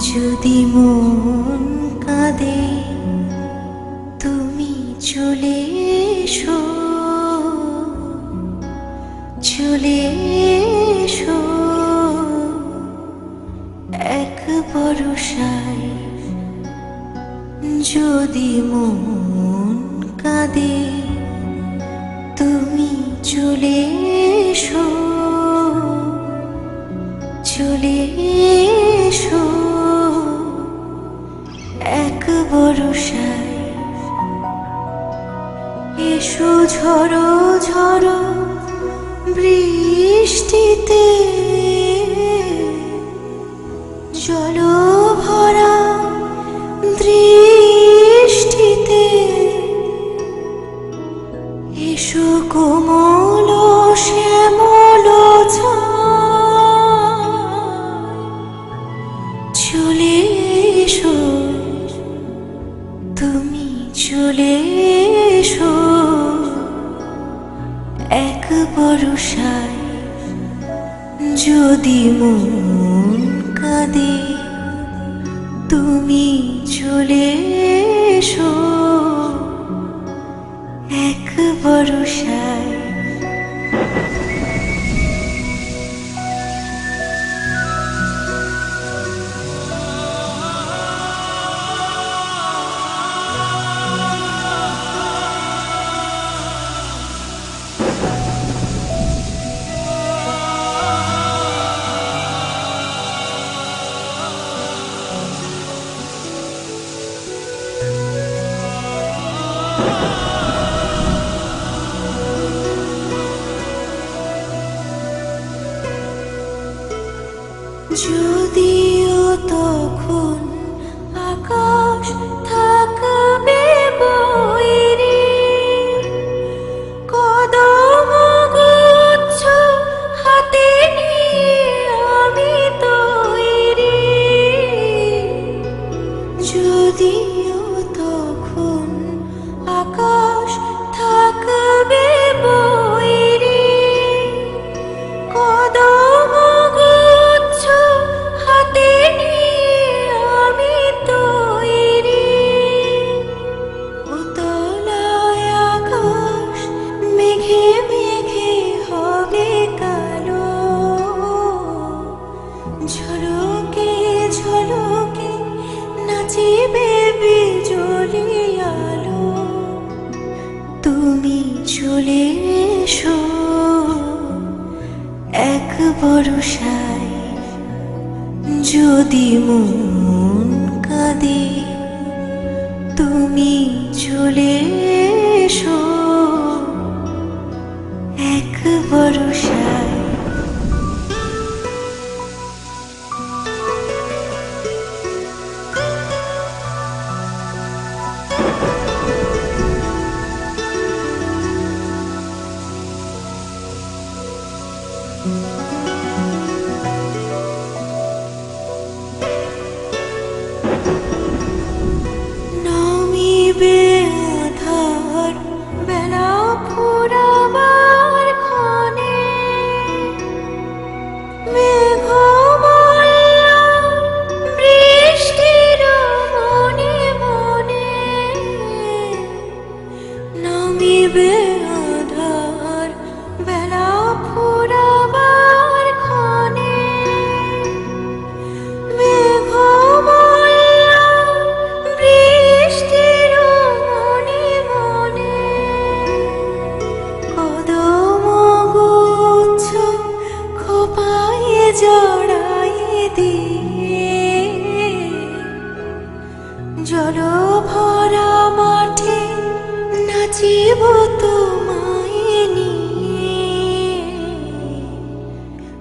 যদি মন কাঁদে, তুমি চলে এসো। চলে এসো। এক বরসায় যদি মন কাঁদে, তুমি চলে এসো। ঝড়ো ঝড়ো বৃষ্টিতে। জল ভরা দৃষ্টিতে। এসো কোমল শ্যামল চলে এসো তুমি চলে এসো। এক যদি মন কাঁদে তুমি চলে এসো। এক বরসায় যদিও তখন আকাশ ঝলকে ঝলকে নাচিবে বিজলি আলো। তুমি চলে এসো এক বরসায়, যদি মন কাঁদে, তুমি চলে নিবে